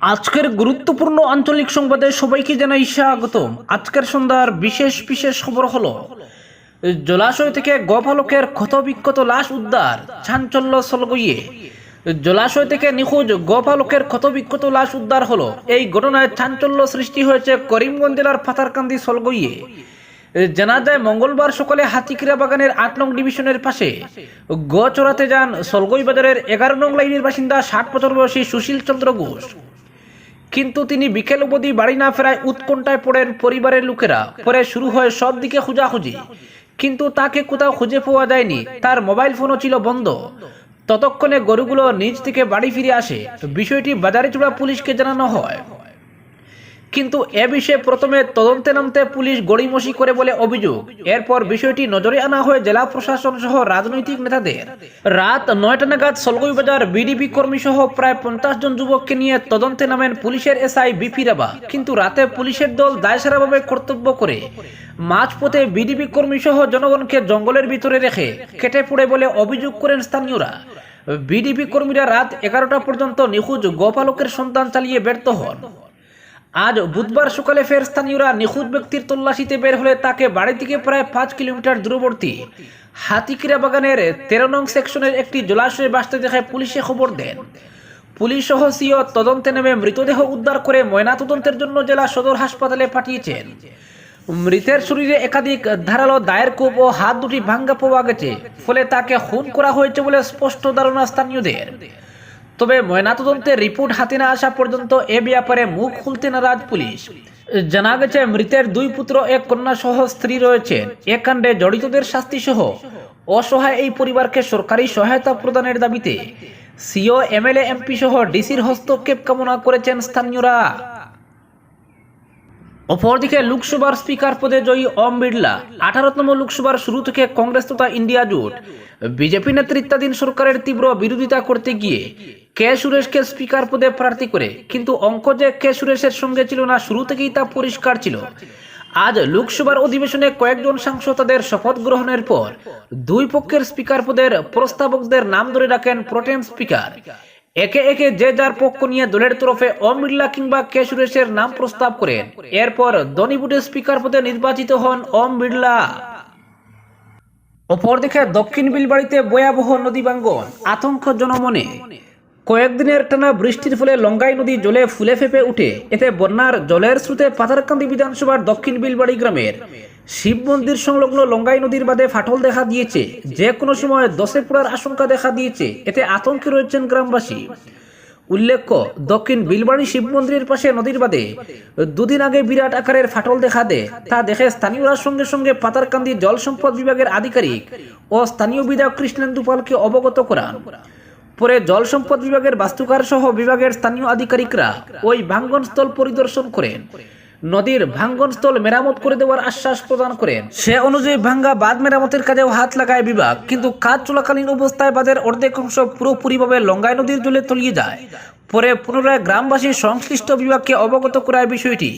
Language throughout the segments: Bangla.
আজকের গুরুত্বপূর্ণ আঞ্চলিক সংবাদে সবাইকে জানাই স্বাগতম। আজকের সন্ধ্যার বিশেষ বিশেষ খবর হলো, জলাশয় থেকে গোপালকের ক্ষতবিক্ষত লাশ উদ্ধার, চাঞ্চল্য সলগইয়ে। জলাশয় থেকে নিখোঁজ গোপালকের ক্ষতবিক্ষত লাশ উদ্ধার হলো, এই ঘটনায় চাঞ্চল্য সৃষ্টি হয়েছে করিমগঞ্জ জেলার ফাতারকান্দি সলগইয়ে। জানা যায়, মঙ্গলবার সকালে হাতিকিরা বাগানের আট নং ডিভিশনের পাশে গ চড়াতে যান সলগই বাজারের এগারো নং লাইনের বাসিন্দা ষাট বছর বয়সী সুশীল চন্দ্র ঘোষ। কিন্তু তিনি বিকেল অবধি বাড়ি না ফেরায় উৎকণ্ঠায় পড়েন পরিবারের লোকেরা। পরে শুরু হয় সব দিকে খোঁজাখুঁজি। কিন্তু তাকে কোথাও খুঁজে পাওয়া যায়নি। তার মোবাইল ফোনও ছিল বন্ধ। ততক্ষণে গরুগুলো নিজ থেকে বাড়ি ফিরে আসে। বিষয়টি বাজারে চূড়া পুলিশকে জানানো হয়। কিন্তু এ বিষয়ে প্রথমে তদন্তে নামতে পুলিশ গড়িমসি করে বলে অভিযোগ। এরপর বিষয়টি নজরে আনা হয় জেলা প্রশাসন সহ রাজনৈতিক নেতাদের। রাত নয়টা নাগাদ সলগই বাজার বিডিপি কর্মী সহ প্রায় পঞ্চাশ জন যুবককে নিয়ে তদন্তে নামেন পুলিশের এসআই বিপি রাবা কিন্তু রাতে পুলিশের দল দায়সারাভাবে কর্তব্য করে মাঝপথে বিডিপি কর্মী সহ জনগণকে জঙ্গলের ভিতরে রেখে কেটে পড়ে বলে অভিযোগ করেন স্থানীয়রা। বিডিপি কর্মীরা রাত এগারোটা পর্যন্ত নিখোঁজ গোপালকের সন্ধান চালিয়ে ব্যর্থ হন। আজ বুধবার সকালে ফের স্থানীয়রা নিখোঁজ ব্যক্তির তল্লাশিতে বের হলে তাকে বাড়ি থেকে প্রায় পাঁচ কিলোমিটার দূরবর্তী হাতিকিরা বাগানের তেরো নং সেকশনের একটি জলাশয়ে বাসতে দেখায় পুলিশে খবর দেন। পুলিশ সহ সিও তদন্তে নেমে মৃতদেহ উদ্ধার করে ময়নাতদন্তের জন্য জেলা সদর হাসপাতালে পাঠিয়েছেন। মৃতের শরীরে একাধিক ধারালো দায়ের কূপ ও হাত দুটি ভাঙ্গা পাওয়া গেছে, ফলে তাকে খুন করা হয়েছে বলে স্পষ্ট ধারণা স্থানীয়দের। তবে ময়নাতদন্তের রিপোর্ট হাতে না আসা পর্যন্ত এ ব্যাপারে মুখ খুলতে নারাজ পুলিশ। জানা গেছে, মৃতের দুই পুত্র, এক কন্যা সহ স্ত্রী রয়েছে। এ কাণ্ডে জড়িতদের শাস্তি সহ অসহায় এই পরিবারকে সরকারি সহায়তা প্রদানের দাবিতে সিও, এমএলএ, এমপি সহ ডিসির হস্তক্ষেপ কামনা করেছেন স্থানীয়রা। অপরদিকে লোকসভার স্পিকার পদে জয়ী ওম বিড়লা, আঠারোতম লোকসভার শুরু থেকে কংগ্রেস তথা ইন্ডিয়া জোট। বিজেপি নেতৃত্বাধীন সরকারের তীব্র বিরোধিতা করতে গিয়ে কে সুরেশকে স্পিকার পদে প্রার্থী করে, কিন্তু অঙ্ক যে কে সুরেশের সঙ্গে ছিল না, শুরু থেকেই তা পরিষ্কার ছিল। আজ লোকসভার অধিবেশনে কয়েকজন সাংসদ তাদের শপথ গ্রহণের পর দুই পক্ষের স্পিকার পদের প্রস্তাবকদের নাম ধরে রাখেন প্রোটেম স্পিকার। একে একে যে যার পক্ষ নিয়ে দলের তরফে ওম বিড়লা কিংবা কে সুরেশের নাম প্রস্তাব করেন। এরপর দনিবুটে স্পিকার পদে নির্বাচিত হন ওম বিড়লা অপরদিকে দক্ষিণ বিলবাড়িতে ভয়াবহ নদী ভাঙ্গন আতঙ্ক জনমনে। কয়েকদিনের টানা বৃষ্টির ফলে লঙ্গাই নদী জলে ফুলে ফেপে উঠে। এতে বন্যার জলের স্রোতে পাথারকান্দি বিধানসভার দক্ষিণ বিলবাড়ি গ্রামের শিব মন্দির সংলগ্ন লঙ্গাই নদীর বাদে ফাটল দেখা দিয়েছে। যে কোনো সময় দশে পড়ার আশঙ্কা দেখা দিয়েছে। এতে আতঙ্কে রয়েছেন গ্রামবাসী। উল্লেখ্য, দক্ষিণ বিলবাড়ি শিব মন্দিরের পাশে নদীর বাদে দুদিন আগে বিরাট আকারের ফাটল দেখা দেয়। তা দেখে স্থানীয়রা সঙ্গে সঙ্গে পাতারকান্দি জল সম্পদ বিভাগের আধিকারিক ও স্থানীয় বিধায়ক কৃষ্ণেন্দু পালকে অবগত করান। পরে জল সম্পদ বিভাগের বাস্তুকার সহ বিভাগের স্থানীয় আধিকারিকরা ওই ভাঙ্গনস্থল পরিদর্শন করেন। নদীর ভাঙ্গনস্থল মেরামত করে দেওয়ার আশ্বাস প্রদান করেন। সে অনুযায়ী ভাঙ্গা বাঁধ মেরামতের কাজেও হাত লাগায় বিভাগ, কিন্তু কাজ চলাকালীন অবস্থায় বাঁধের অর্ধেক অংশ পুরোপুরিভাবে লঙ্গাই নদীর জলে তলিয়ে যায়। পরে পুনরায় গ্রামবাসী সংশ্লিষ্ট বিভাগকে অবগত করায় বিষয়টি।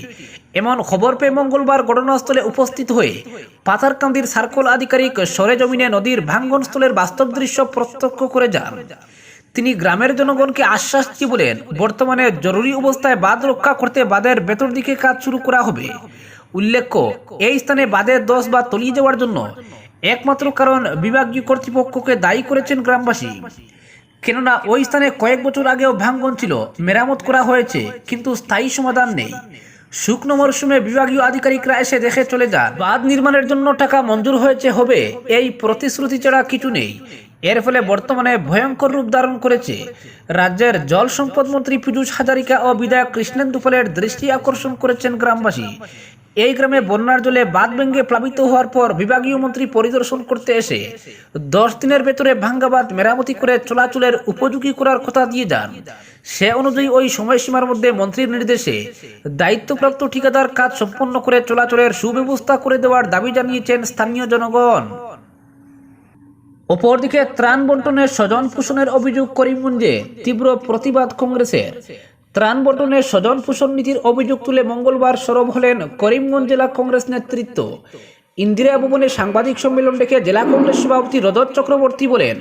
এমন খবর পেয়ে মঙ্গলবার ঘটনাস্থলে উপস্থিত হয়ে পাথারকান্দির সার্কল আধিকারিক সরেজমিনে নদীর ভাঙ্গনস্থলের বাস্তব দৃশ্য প্রত্যক্ষ করে যান। তিনি গ্রামের জনগণকে আশ্বাস দিয়ে বলেন, বর্তমানে জরুরি অবস্থায় বাঁধ রক্ষা করতে বাঁধের ভেতর দিকে কাজ শুরু করা হবে। উল্লেখ্য, এই স্থানে বাঁধের দোষ বা তলিয়ে যাওয়ার জন্য একমাত্র কারণ বিভাগীয় কর্তৃপক্ষকে দায়ী করেছেন গ্রামবাসী। কেননা, ওই স্থানে কয়েক বছর আগেও ভাঙ্গন ছিল, মেরামত করা হয়েছে, কিন্তু স্থায়ী সমাধান নেই। শুকনো মরশুমে বিভাগীয় আধিকারিকরা এসে দেখে চলে যান, বাঁধ নির্মাণের জন্য টাকা মঞ্জুর হয়েছে হবে, এই প্রতিশ্রুতি ছাড়া কিছু নেই। এর ফলে বর্তমানে ভয়ঙ্কর রূপ ধারণ করেছে। রাজ্যের জল সম্পদ মন্ত্রী পীযূষ হাজারিকা ও বিধায়ক কৃষ্ণেন্দু পালের দৃষ্টি আকর্ষণ করেছেন গ্রামবাসী। এই গ্রামে বন্যার জলে বাঁধ ভেঙে প্লাবিত হওয়ার পর বিভাগীয় মন্ত্রী পরিদর্শন করতে এসে দশ দিনের ভেতরে ভাঙ্গা বাঁধ মেরামতি করে চলাচলের উপযোগী করার কথা দিয়ে যান। সে অনুযায়ী ওই সময়সীমার মধ্যে মন্ত্রীর নির্দেশে দায়িত্বপ্রাপ্ত ঠিকাদার কাজ সম্পন্ন করে চলাচলের সুব্যবস্থা করে দেওয়ার দাবি জানিয়েছেন স্থানীয় জনগণ। অপরদিকে ত্রাণ বন্টনের স্বজন পোষণের অভিযোগ করিমগঞ্জে তীব্র প্রতিবাদ কংগ্রেসের। ত্রাণ বন্টনের স্বজন পোষণ নীতির অভিযোগ তুলে মঙ্গলবার সরব হলেন করিমগঞ্জ জেলা কংগ্রেস নেতৃত্ব। ইন্দিরা ভবনে সাংবাদিক সম্মেলন ডেকে জেলা কংগ্রেস সভাপতি রজত চক্রবর্তী বলেন,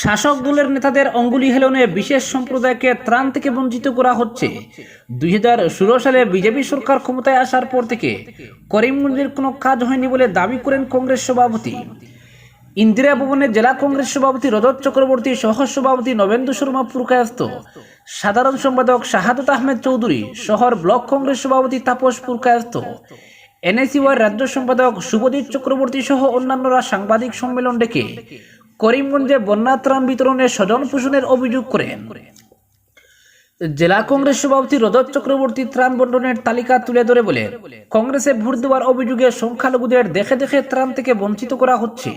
শাসক দলের নেতাদের অঙ্গুলি হেলনে বিশেষ সম্প্রদায়কে ত্রাণ থেকে বঞ্চিত করা হচ্ছে। দুই হাজার ষোলো সালে বিজেপি সরকার ক্ষমতায় আসার পর থেকে করিমগঞ্জের কোনো কাজ হয়নি বলে দাবি করেন কংগ্রেস সভাপতি। ইন্দিরা ভবনে জেলা কংগ্রেস সভাপতি রজত চক্রবর্তী সহ সভাপতি নবেন্দু শর্মা পুরকায়স্ত সাধারণ সম্পাদক শাহাদত আহমেদ চৌধুরী শহর ব্লক কংগ্রেস সভাপতি তাপস পুরকায়স্ত এনএসইউআর রাজ্য সম্পাদক শুভজিৎ চক্রবর্তী সহ অন্যান্যরা সাংবাদিক সম্মেলন ডেকে করিমগঞ্জে বন্যা ত্রাণ বিতরণে স্বজন পোষণের অভিযোগ করেন। জেলা কংগ্রেস সভাপতি রজত চক্রবর্তী ত্রাণ বন্টনের তালিকা তুলে ধরে বলেন কংগ্রেসে ভোট দেওয়ার অভিযোগে সংখ্যালঘুদের দেখে দেখে ত্রাণ থেকে বঞ্চিত করা হচ্ছে।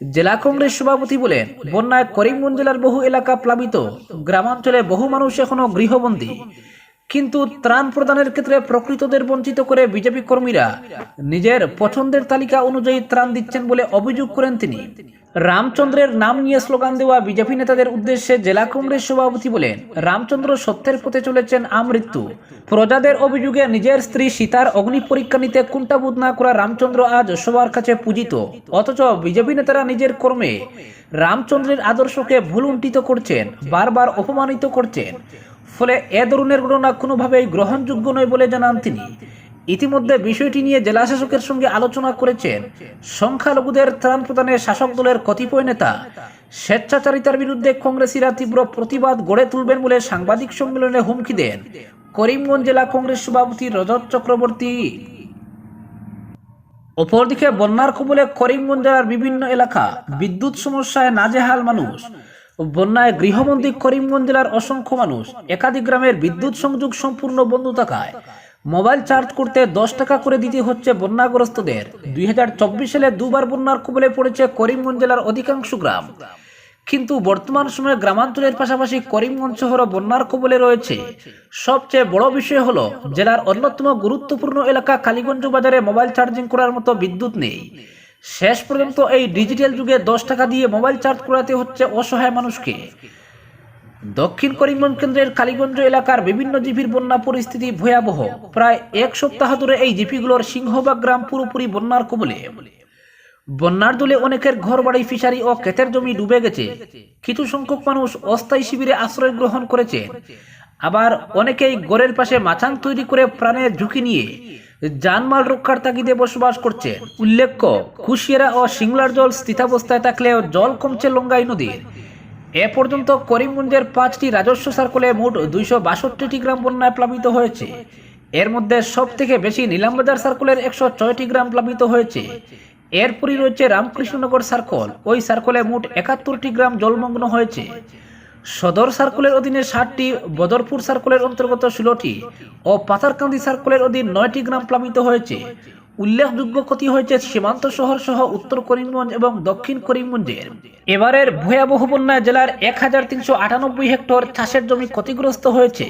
জেলা কংগ্রেস সভাপতি বলেন, বন্যায় করিমগঞ্জ জেলার বহু এলাকা প্লাবিত। গ্রামাঞ্চলে বহু মানুষ এখনও গৃহবন্দী। কিন্তু ত্রাণ প্রদানের ক্ষেত্রে প্রকৃতদের বঞ্চিত করে বিজেপি কর্মীরা নিজের পছন্দের তালিকা অনুযায়ী ত্রাণ দিচ্ছেন বলে অভিযোগ করেন তিনি। রামচন্দ্রের নাম নিয়ে স্লোগান দেওয়া বিজেপি নেতাদের উদ্দেশ্যে জেলা কংগ্রেস সভাপতি বলেন, রামচন্দ্র সত্যের পথে চলেছেন, আমৃত্যু। প্রজাদের অভিযোগে নিজের স্ত্রী সীতার অগ্নি পরীক্ষা নিতে কুণ্ঠাবোধ না করা রামচন্দ্র আজ সবার কাছে পূজিত। অথচ বিজেপি নেতারা নিজের কর্মে রামচন্দ্রের আদর্শকে ভুলুণ্ঠিত করছেন, বারবার অপমানিত করছেন। ফলে এ ধরনের ঘটনা কোনোভাবেই গ্রহণযোগ্য নয় বলে জানান তিনি। ইতিমধ্যে বিষয়টি নিয়ে জেলা শাসকের সঙ্গে আলোচনা করেছেন সংখ্যালঘুদের ত্রাণ প্রদানে শাসক দলের কতিপয় নেতা। স্বেচ্ছাচারিতার বিরুদ্ধে কংগ্রেসীরা তীব্র প্রতিবাদ গড়ে তুলবেন বলে সাংবাদিক সম্মেলনে হুমকি দেন করিমগঞ্জ জেলা কংগ্রেস সভাপতি রজত চক্রবর্তী। অপরদিকে বন্যার কবলে করিমগঞ্জ জেলার বিভিন্ন এলাকা বিদ্যুৎ সমস্যায় নাজেহাল মানুষ। বন্যায় গৃহবন্দী করিমগঞ্জ জেলার অসংখ্য মানুষ একাধিক গ্রামের বিদ্যুৎ সংযোগ সম্পূর্ণ বন্ধ থাকায় মোবাইল চার্জ করতে দশ টাকা করে দিতে হচ্ছে বন্যাগ্রস্তদের। দুই হাজার চব্বিশ সালে দুবার বন্যার কবলে পড়েছে করিমগঞ্জ জেলার অধিকাংশ গ্রাম। কিন্তু বর্তমান সময়ে গ্রামাঞ্চলের পাশাপাশি করিমগঞ্জ শহর বন্যার কবলে রয়েছে। সবচেয়ে বড় বিষয় হলো, জেলার অন্যতম গুরুত্বপূর্ণ এলাকা কালীগঞ্জ বাজারে মোবাইল চার্জিং করার মতো বিদ্যুৎ নেই। শেষ পর্যন্ত এই ডিজিটাল যুগে দশ টাকা দিয়ে মোবাইল চার্জ করাতে হচ্ছে অসহায় মানুষকে। দক্ষিণ করিমগঞ্জ কেন্দ্রের কালীগঞ্জ এলাকার বিভিন্ন জিপির বন্যা পরিস্থিতি ভয়াবহ। প্রায় এক সপ্তাহ ধরে এই জিপিগুলোর সিংহবাগ গ্রাম পুরোপুরি বন্যার কবলে। বন্যার দলে অনেকের ঘর বাড়ি ফিশারি ও ক্ষেতের জমি ডুবে গেছে। কিছু সংখ্যক মানুষ অস্থায়ী শিবিরে আশ্রয় গ্রহণ করেছে। আবার অনেকেই গড়ের পাশে মাচান তৈরি করে প্রাণের ঝুঁকি নিয়ে জানমাল রক্ষার তাগিদে বসবাস করছে। উল্লেখ্য, কুশিয়ারা ও সিংলার জল স্থিতাবস্থায় থাকলেও জল কমছে লঙ্গাই নদীর। এ পর্যন্ত করিমগঞ্জের পাঁচটি রাজস্ব সার্কলে মোট দুইশো বাষট্টিটি গ্রাম বন্যায় প্লাবিত হয়েছে। এর মধ্যে সব থেকে বেশি নিলামবাজার সার্কলের একশো ছয়টি গ্রাম প্লাবিত হয়েছে। এরপরই রয়েছে রামকৃষ্ণনগর সার্কল। ওই সার্কলে মোট একাত্তরটি গ্রাম জলমগ্ন হয়েছে। সদর সার্কলের অধীনে ষাটটি বদরপুর সার্কলের অন্তর্গত ষোলোটি ও পাথারকান্দি সার্কলের অধীন নয়টি গ্রাম প্লাবিত হয়েছে। উল্লেখযোগ্য ক্ষতি হয়েছে সীমান্ত শহর সহ উত্তর করিমগঞ্জ এবং দক্ষিণ করিমগঞ্জের। এবারের ভয়াবহ বন্যায় জেলার এক হাজার তিনশো আটানব্বই হেক্টর চাষের জমি ক্ষতিগ্রস্ত হয়েছে।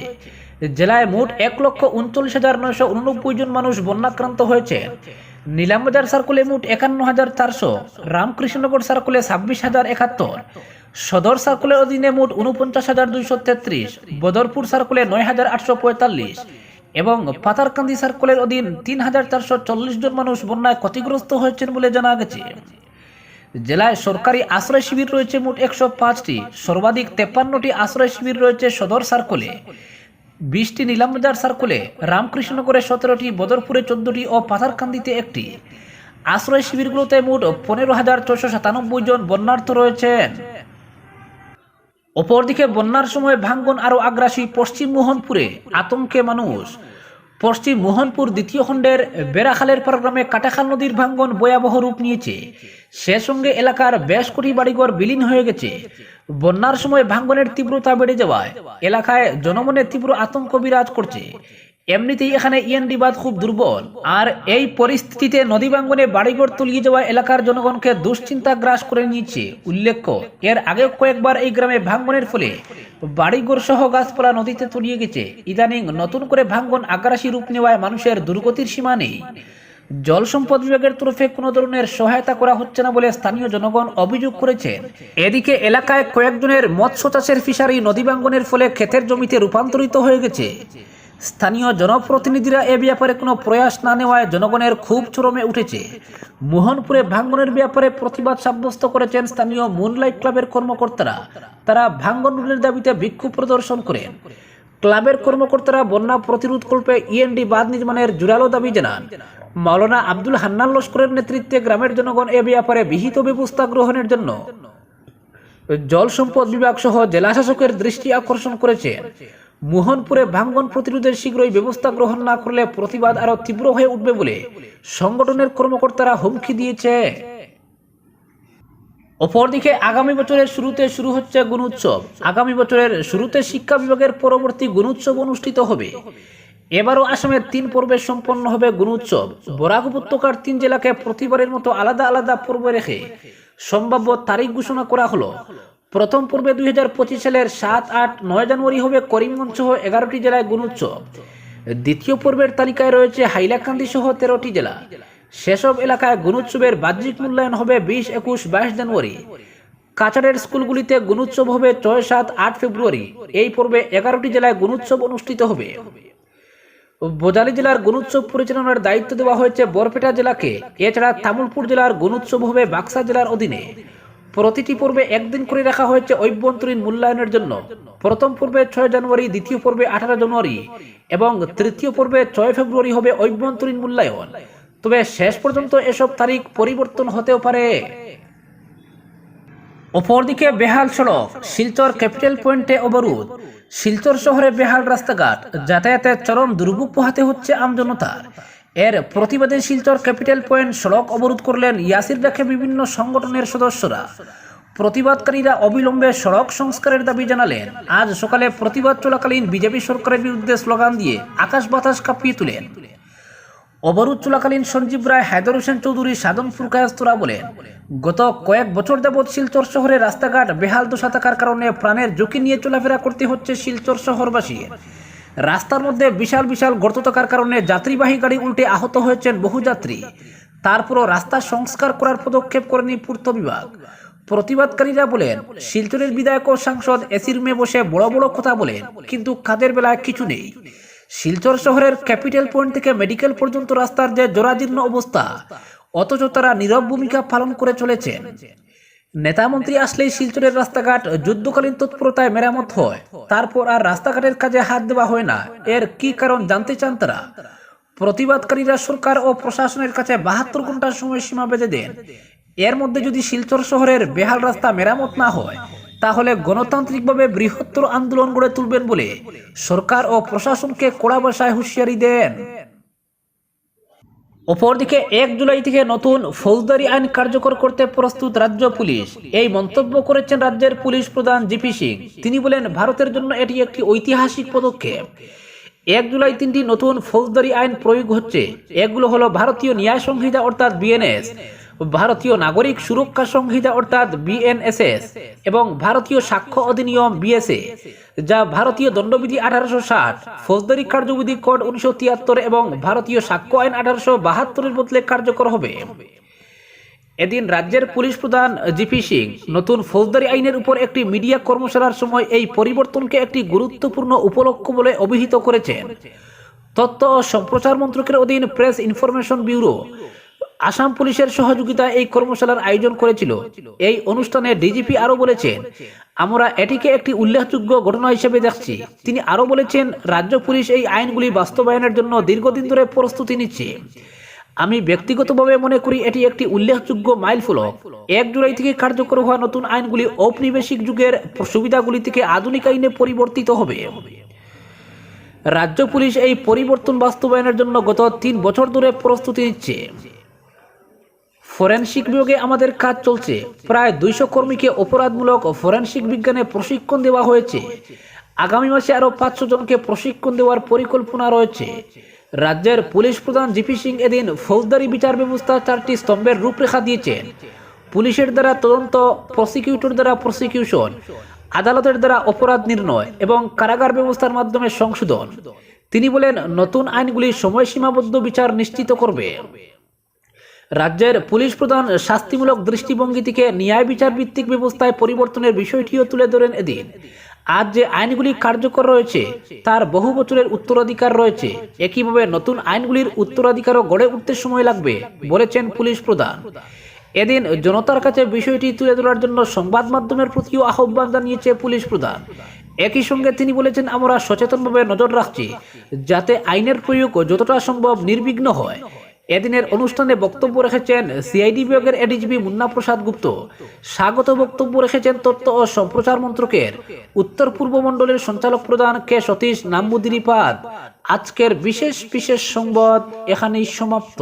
জেলায় মোট এক লক্ষ উনচল্লিশ হাজার নয়শো উননব্বই জন মানুষ বন্যাক্রান্ত হয়েছে। নীলামবাজার সার্কুলে মোট একান্ন হাজার চারশো, রামকৃষ্ণনগর সার্কুলে ছাব্বিশ হাজার একাত্তর সদর সার্কুলের অধীনে মোট উনপঞ্চাশ হাজার দুইশো তেত্রিশ, বদরপুর সার্কুলে নয় হাজার আটশো পঁয়তাল্লিশ এবং পাতারকান্দি সার্কুলের অধীন তিন হাজার চারশো চল্লিশ জন মানুষ বন্যায় ক্ষতিগ্রস্ত হয়েছেন বলে জানা গেছে। জেলায় সরকারি আশ্রয় শিবির রয়েছে মোট একশো পাঁচটি, সর্বাধিক তেপ্পান্নটি আশ্রয় শিবির রয়েছে সদর সার্কুলে। বিশটি নিলামবাজার সার্কুলে, রামকৃষ্ণনগরে সতেরোটি, বদরপুরে চোদ্দটি ও পাথারকান্দিতে একটি। আশ্রয় শিবিরগুলোতে মোট পনেরো হাজার ছশো সাতানব্বই জন বন্যার্থ রয়েছেন। অপরদিকে বন্যার সময় ভাঙ্গন আরও আগ্রাসী পশ্চিম মোহনপুরে আতঙ্কে মানুষ। পশ্চিম মোহনপুর দ্বিতীয় খণ্ডের বেড়াখালের প্রোগ্রামে কাটাখাল নদীর ভাঙ্গন ভয়াবহ রূপ নিয়েছে। সে সঙ্গে এলাকার বেশ কোটি বাড়িঘর বিলীন হয়ে গেছে। বন্যার সময় ভাঙ্গনের তীব্রতা বেড়ে যাওয়ায় এলাকায় জনমনে তীব্র আতঙ্ক বিরাজ করছে। এমনিতেই এখানে ইএনডি বাঁধ খুব দুর্বল। আর এই পরিস্থিতিতে নদী ভাঙ্গনে বাড়িঘর তলিয়ে যাওয়া এলাকার জনগণকে দুশ্চিন্তা গ্রাস করে নিয়েছে। উল্লেখ্য, এর আগে কয়েকবার এই গ্রামে ভাঙ্গনের ফলে বাড়িঘর সহ গাছপালা নদীতে তলিয়ে গেছে। ইদানিং নতুন করে ভাঙ্গন আগ্রাসী রূপ নেওয়ায় মানুষের দুর্গতির সীমা নেই। জল সম্পদ বিভাগের তরফে কোনো ধরনের সহায়তা করা হচ্ছে না বলে স্থানীয় জনগণ অভিযোগ করেছেন। এদিকে এলাকায় কয়েকজনের মৎস্য চাষের ফিশারি নদী ভাঙ্গনের ফলে ক্ষেতের জমিতে রূপান্তরিত হয়ে গেছে। স্থানীয় জনপ্রতিনিধিরা এ ব্যাপারে কোনো প্রয়াস না নেওয়ায় জনগণের খুব চরমে উঠেছে। মোহনপুরে ভাঙ্গনের ব্যাপারে প্রতিবাদ সাব্যস্ত করেছেন স্থানীয় মুনলাইট ক্লাবের কর্মকর্তারা। তারা ভাঙ্গন রুলের দাবিতে বিক্ষোভ প্রদর্শন করেন। ক্লাবের কর্মকর্তারা বন্যা প্রতিরোধ কল্পে ইএনডি বাঁধ নির্মাণের জোরালো দাবি জানান। মাওলানা আব্দুল হান্নান লস্করের নেতৃত্বে গ্রামের জনগণ এ ব্যাপারে বিহিত ব্যবস্থা গ্রহণের জন্য জল সম্পদ বিভাগ সহ জেলা শাসকের দৃষ্টি আকর্ষণ করেছেন মোহনপুরে ভাঙ্গন প্রতিরোধের শীঘ্রই ব্যবস্থা গ্রহণ না করলে প্রতিবাদ আরও তীব্র হয়ে উঠবে বলে সংগঠনের কর্মকর্তারা হুমকি দিয়েছে। অপরদিকে আগামী বছরের শুরুতে শুরু হচ্ছে গুণোৎসব আগামী বছরের শুরুতে শিক্ষা বিভাগের পরবর্তী গুণোৎসব অনুষ্ঠিত হবে। এবারও আসামের তিন পর্বে সম্পন্ন হবে গুণোৎসব বরাক উপত্যকার তিন জেলাকে প্রতিবারের মতো আলাদা আলাদা পর্বে রেখে সম্ভাব্য তারিখ ঘোষণা করা হলো। প্রথম পূর্বে দুই হাজার পঁচিশ সালের সাত আট নয় জানুয়ারি হবে করিমগঞ্জ সহ এগারোটি জেলায় গুণোৎসব। দ্বিতীয় পর্বের তালিকায় রয়েছে হাইলাকান্দি সহ তেরোটি জেলা। সেসব এলাকায় গুণোৎসবের বাহ্যিক মূল্যায়ন হবে বিশ একুশ বাইশ জানুয়ারি। কাছাড়ের স্কুলগুলিতে গুণোৎসব হবে ছয় সাত আট ফেব্রুয়ারি। এই পর্বে এগারোটি জেলায় গুণোৎসব অনুষ্ঠিত হবে। বোজালি জেলার গুণোৎসব পরিচালনার দায়িত্ব দেওয়া হয়েছে বরপেটা জেলাকে। এছাড়া তামুলপুর জেলার গুণোৎসব হবে বাক্সা জেলার অধীনে। প্রতিটি পর্বে একদিন করে রাখা হয়েছে অভ্যন্তরীণ মূল্যায়নের জন্য। প্রথম পর্বে ছয় জানুয়ারি, দ্বিতীয় পর্বে আঠারো জানুয়ারি এবং তৃতীয় পর্বে ছয় ফেব্রুয়ারি হবে অভ্যন্তরীণ মূল্যায়ন। তবে শেষ পর্যন্ত এসব তারিখ পরিবর্তন হতেও পারে। অপরদিকে বেহাল সড়ক, শিলচর ক্যাপিটাল পয়েন্টে অবরোধ। শিলচর শহরে বেহাল রাস্তাঘাট, যাতায়াতের চরম দুর্ভোগ পোহাতে হচ্ছে আমজনতার এর প্রতিবাদে শিলচর ক্যাপিটাল পয়েন্ট সড়ক অবরোধ করলেন ইয়াসির রাখে বিভিন্ন সংগঠনের সদস্যরা। প্রতিবাদকারীরা অবিলম্বে সড়ক সংস্কারের দাবি জানালেন। আজ সকালে প্রতিবাদ চলাকালীন বিজেপি সরকারের বিরুদ্ধে স্লোগান দিয়ে আকাশ বাতাস কাঁপিয়ে তুলেন। অবরোধ চলাকালীন সঞ্জীব রায়, হায়দর হোসেন চৌধুরী, সাধন ফুরকায়স্তরা বলেন, গত কয়েক বছর যাবৎ শিলচর শহরে রাস্তাঘাট বেহাল দশা থাকার কারণে প্রাণের ঝুঁকি নিয়ে চলাফেরা করতে হচ্ছে শিলচর শহরবাসী। রাস্তার মধ্যে বিশাল বিশাল গর্ত থাকার কারণে যাত্রীবাহী গাড়ি উল্টে আহত হয়েছেন বহু যাত্রী। তারপরও রাস্তা সংস্কার করার পদক্ষেপ করেনি পূর্ত বিভাগ। প্রতিবাদকারীরা বলেন, শিলচরের বিধায়ক ও সাংসদ এসি রুমে বসে বড় বড় কথা বলেন, কিন্তু কাদের বেলায় কিছু নেই। শিলচর শহরের ক্যাপিটাল পয়েন্ট থেকে মেডিকেল পর্যন্ত রাস্তার যে জরাজীর্ণ অবস্থা, অথচ তারা নীরব ভূমিকা পালন করে চলেছেন। নেতামন্ত্রী আসলেই শিলচরের রাস্তাঘাট যুদ্ধকালীন তৎপরতায় মেরামত হয়। তারপর আর রাস্তাঘাটের কাজে হাত দেওয়া হয় না। এর কি কারণ জানতে চান তারা? প্রতিবাদকারীরা সরকার ও প্রশাসনের কাছে বাহাত্তর ঘণ্টার সময়সীমা বেঁধে দেন। এর মধ্যে যদি শিলচর শহরের বেহাল রাস্তা মেরামত না হয়, তাহলে গণতান্ত্রিকভাবে বৃহত্তর আন্দোলন গড়ে তুলবেন বলে সরকার ও প্রশাসনকে কড়া ভাষায় হুঁশিয়ারি দেন। অপরদিকে, এক জুলাই থেকে নতুন ফৌজদারি আইন কার্যকর করতে প্রস্তুত রাজ্য পুলিশ। এই মন্তব্য করেছেন রাজ্যের পুলিশ প্রধান জিপি সিং। তিনি বলেন, ভারতের জন্য এটি একটি ঐতিহাসিক পদক্ষেপ। এক জুলাই তিনটি নতুন ফৌজদারি আইন প্রয়োগ হচ্ছে। এগুলো হলো ভারতীয় ন্যায় সংহিতা অর্থাৎ বিএনএস। ভারতীয় নাগরিক সুরক্ষা সংহিতা অর্থাৎ বিএনএসএস এবং ভারতীয় সাক্ষ্য অধিনিয়ম বিএসএ যা ভারতীয় দণ্ডবিধি আঠারোশো ষাট, ফৌজদারি কার্যবিধি কোড উনিশশো তিয়াত্তর এবং ভারতীয় সাক্ষ্য আইন আঠারোশো বাহাত্তরের বদলে কার্যকর হবে। এদিন রাজ্যের পুলিশ প্রধান জিপি সিং নতুন ফৌজদারি আইনের উপর একটি মিডিয়া কর্মশালার সময় এই পরিবর্তনকে একটি গুরুত্বপূর্ণ উপলক্ষ বলে অভিহিত করেছেন। তথ্য ও সম্প্রচার মন্ত্রকের অধীন প্রেস ইনফরমেশন ব্যুরো আসাম পুলিশের সহযোগিতায় এই কর্মশালার আয়োজন করেছিল। এই অনুষ্ঠানে ডিজিপি আরও বলেছেন, আমরা এটিকে একটি উল্লেখযোগ্য ঘটনা হিসেবে দেখছি। তিনি আরও বলেছেন, রাজ্য পুলিশ এই আইনগুলি বাস্তবায়নের জন্য দীর্ঘদিন ধরে প্রস্তুতি নিচ্ছে। আমি ব্যক্তিগতভাবে মনে করি এটি একটি উল্লেখযোগ্য মাইল ফলক এক জুলাই থেকে কার্যকর হওয়া নতুন আইনগুলি ঔপনিবেশিক যুগের সুবিধাগুলি থেকে আধুনিক আইনে পরিবর্তিত হবে। রাজ্য পুলিশ এই পরিবর্তন বাস্তবায়নের জন্য গত তিন বছর ধরে প্রস্তুতি নিচ্ছে। ফরেনসিক বিভাগে আমাদের কাজ চলছে। প্রায় দুইশো কর্মীকে অপরাধমূলক ফরেনসিক বিজ্ঞানে প্রশিক্ষণ দেওয়া হয়েছে। আগামী মাসে আরও পাঁচশো জনকে প্রশিক্ষণ দেওয়ার পরিকল্পনা রয়েছে। রাজ্যের পুলিশ প্রধান জিপি সিং এদিন ফৌজদারি বিচার ব্যবস্থা চারটি স্তম্ভের রূপরেখা দিয়েছেন। পুলিশের দ্বারা তদন্ত প্রসিকিউটর দ্বারা প্রসিকিউশন আদালতের দ্বারা অপরাধ নির্ণয় এবং কারাগার ব্যবস্থার মাধ্যমে সংশোধন। তিনি বলেন, নতুন আইনগুলি সময়সীমাবদ্ধ বিচার নিশ্চিত করবে। রাজ্যের পুলিশ প্রধান শাস্তিমূলক দৃষ্টিভঙ্গি থেকে ন্যায় বিচার ভিত্তিক ব্যবস্থায় পরিবর্তনের বিষয়টিও তুলে ধরেন এদিন। আজ যে আইনগুলি কার্যকর রয়েছে, তার বহু বছরের উত্তরাধিকার রয়েছে। একইভাবে নতুন আইনগুলির উত্তরাধিকারও গড়ে উঠতে সময় লাগবে, বলেছেন পুলিশ প্রধান। এদিন জনতার কাছে বিষয়টি তুলে ধরার জন্য সংবাদ মাধ্যমের প্রতিও আহ্বান জানিয়েছে পুলিশ প্রধান। একই সঙ্গে তিনি বলেছেন, আমরা সচেতনভাবে নজর রাখছি, যাতে আইনের প্রয়োগ যতটা সম্ভব নির্বিঘ্ন হয়। এদিনের অনুষ্ঠানে বক্তব্য রেখেছেন সিআইডি বিভাগের এডিজিপি মুন্না প্রসাদ গুপ্ত। স্বাগত বক্তব্য রেখেছেন তথ্য ও সম্প্রচার মন্ত্রকের। উত্তর পূর্ব মণ্ডলের সঞ্চালক প্রধান কে সতীশ নাম্বুদিরিপাদ আজকের বিশেষ বিশেষ সংবাদ এখানেই সমাপ্ত।